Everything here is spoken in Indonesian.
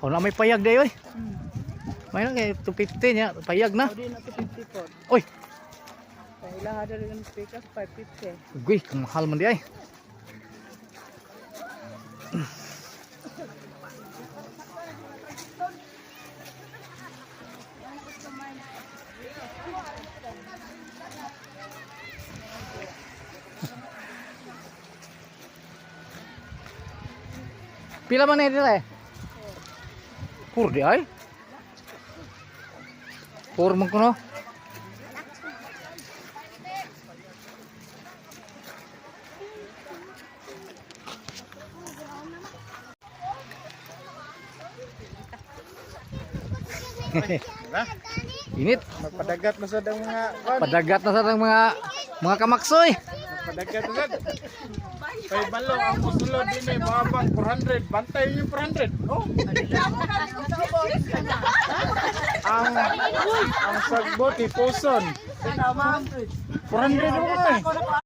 Oh, na may payag dayo eh. May na kay 250 niya, payag na. O di na to 54. Oy, Kaya ilang hada rin ang speaker 550. guy, kung mahal man di ay. Pila man na nila eh? Pur di ay? Pur man ko? Init. Magpadagat na sa dang mga kwan. Padagat na sa tang mga mga kamaksoy. Magpadagat na sa. Kay balo ang musulod din eh maabang 400. Bantay yung 400. Oh. ang ang sagbot ipuson. 400 mo eh.